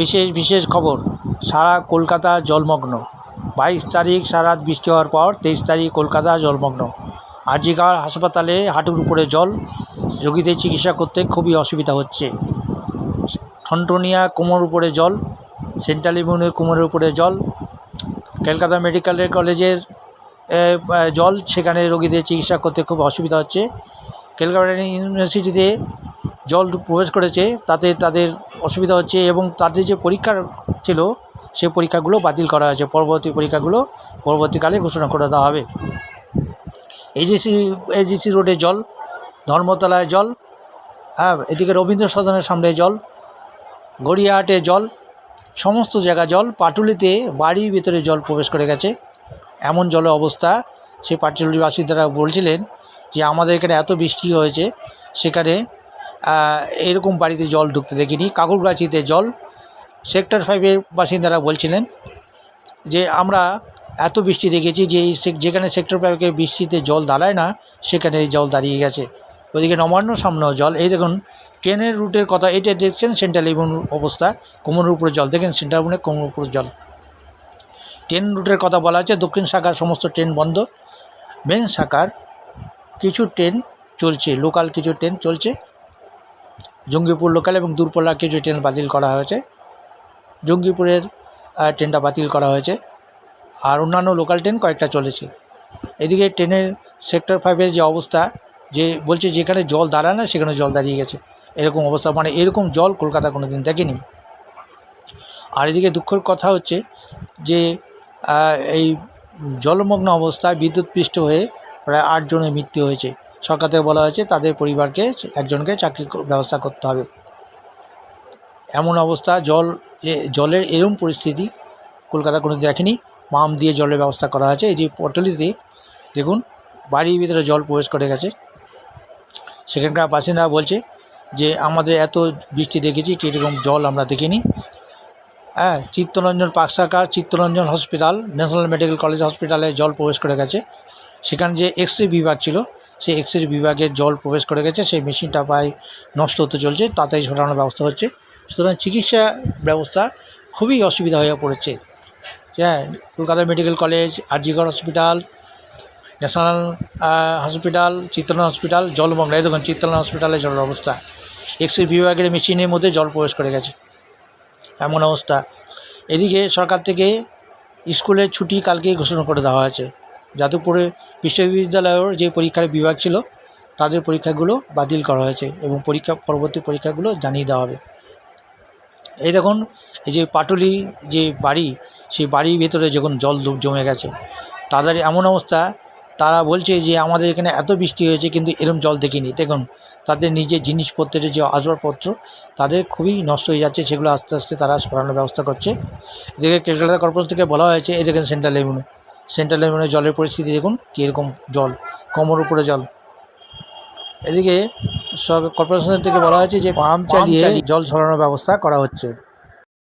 বিশেষ বিশেষ খবর, সারা কলকাতা জলমগ্ন। বাইশ তারিখ সারা বৃষ্টি হওয়ার পর তেইশ তারিখ কলকাতা জলমগ্ন। আজিকার হাসপাতালে হাঁটুর উপরে জল, রোগীদের চিকিৎসা করতে খুবই অসুবিধা হচ্ছে। ঠনটনিয়া কোমর উপরে জল, সেন্ট্রাল ইমিউনের কোমরের উপরে জল কলকাতা মেডিকেল কলেজের জল, সেখানে রোগীদের চিকিৎসা করতে খুব অসুবিধা হচ্ছে। কলকাতা ইউনিভার্সিটিতে জল প্রবেশ করেছে, তাতে তাদের অসুবিধা হচ্ছে এবং তাদের যে পরীক্ষা ছিল, সে পরীক্ষাগুলো বাতিল করা হয়েছে। পরবর্তী পরীক্ষাগুলো পরবর্তীকালে ঘোষণা করে দেওয়া হবে। এজিসি এজিসি রোডে জল, ধর্মতলায় জল হ্যাঁ এদিকে রবীন্দ্র সদনের সামনে জল, গড়িয়াহাটে জল, সমস্ত জায়গা জল, পাটুলিতে বাড়ির ভিতরে জল প্রবেশ করে গেছে। এমন জলের অবস্থা, সেই পাটুলির বাসিন্দারা বলছিলেন যে, আমাদের এখানে এত বৃষ্টি হয়েছে, সেখানে এরকম বাড়িতে জল ঢুকতে দেখিনি। কাকুরগাছিতে জল, সেক্টর ফাইভের বাসিন্দারা বলছিলেন যে, আমরা এত বৃষ্টি দেখেছি যে যেখানে সেক্টর ফাইভকে বৃষ্টিতে জল দাঁড়ায় না, সেখানে জল দাঁড়িয়ে গেছে। ওইদিকে নবান্ন, সামনেও জল। এই দেখুন, ট্রেনের রুটের কথা, এটা দেখছেন সেন্ট্রাল এবং অবস্থা। কোমরের উপরে জল, দেখেন সেন্ট্রাল মানে কোমরের উপরে জল। ট্রেন রুটের কথা বলা আছে দক্ষিণ শাখার সমস্ত ট্রেন বন্ধ। মেন শাখার কিছু ট্রেন চলছে লোকাল কিছু ট্রেন চলছে। জঙ্গিপুর লোকাল এবং দূরপাল্লার কিছু ট্রেন বাতিল করা হয়েছে, জঙ্গিপুরের ট্রেনটা বাতিল করা হয়েছে। আর অন্যান্য লোকাল ট্রেন কয়েকটা চলেছে। এদিকে ট্রেনের সেক্টর ফাইভের যে অবস্থা, যে বলছে যেখানে জল দাঁড়ায় না, সেখানে জল দাঁড়িয়ে গেছে। এরকম অবস্থা মানে এরকম জল কলকাতা কোনো দিন দেখেনি। আর এদিকে দুঃখের কথা হচ্ছে যে এই জলমগ্ন অবস্থায় বিদ্যুৎ বিদ্যুৎপৃষ্ট হয়ে প্রায় আটজনের মৃত্যু হয়েছে। সরকার থেকে বলা হয়েছে, তাদের পরিবারকে একজনকে চাকরির ব্যবস্থা করতে হবে। এমন অবস্থা, জল জলের এরম পরিস্থিতি কলকাতা কোনো দেখেনি। মাম দিয়ে জলের ব্যবস্থা করা হয়েছে। এই যে পটলিতে দেখুন, বাড়ির ভিতরে জল প্রবেশ করে গেছে। সেখানকার বাসিন্দা বলছে যে, আমাদের এত বৃষ্টি দেখেছি কীরকম জল আমরা দেখিনি। হ্যাঁ চিত্তরঞ্জন পাক সরকার, Chittaranjan hospital, national medical college হসপিটালে জল প্রবেশ করে গেছে। সেখানে যে এক্স বিভাগ ছিল সেই এক্স রে বিভাগের জল প্রবেশ করে গেছে, সেই মেশিনটা প্রায় নষ্ট হতে চলছে তাড়াতাড়ি সরানোর ব্যবস্থা হচ্ছে। সুতরাং চিকিৎসা ব্যবস্থা খুবই অসুবিধা হয়ে পড়েছে। হ্যাঁ Kolkata medical college, RG Kar hospital, national hospital Chittaranjan hospital, জলমগ্ন, এই দেখুন চিত্তরঞ্জন হসপিটালে জলের অবস্থা। এক্স রে বিভাগের মেশিনের মধ্যে জল প্রবেশ করে গেছে। এমন অবস্থা। এদিকে সরকার থেকে স্কুলের ছুটি কালকেই ঘোষণা করে দেওয়া হয়েছে। যাদবপুরে বিশ্ববিদ্যালয়ের যে পরীক্ষার বিভাগ ছিল, তাদের পরীক্ষাগুলো বাতিল করা হয়েছে এবং পরীক্ষা, পরবর্তী পরীক্ষাগুলো জানিয়ে দেওয়া হবে। এই দেখুন, এই যে পাটুলি যে বাড়ি, সেই বাড়ির ভেতরে যখন জল জমে গেছে, তাদের এমন অবস্থা। তারা বলছে যে আমাদের এখানে এত বৃষ্টি হয়েছে, কিন্তু এরম জল দেখিনি। দেখুন, তাদের নিজের জিনিসপত্রের যে আসবাবপত্র, তাদের খুবই নষ্ট হয়ে যাচ্ছে, সেগুলো আস্তে আস্তে তারা সরানোর ব্যবস্থা করছে। এদিকে কলকাতা কর্পোরেশন থেকে বলা হয়েছে দেখেন সেন্ট্রাল লেমনে সেন্ট্রাল লেভেলের জলের পরিস্থিতি দেখুন কীরকম জল কমর উপরে জল। এদিকে সরকার কর্পোরেশনের থেকে বলা হয়েছে যে পাম্প চালিয়ে জল ছড়ানোর ব্যবস্থা করা হচ্ছে।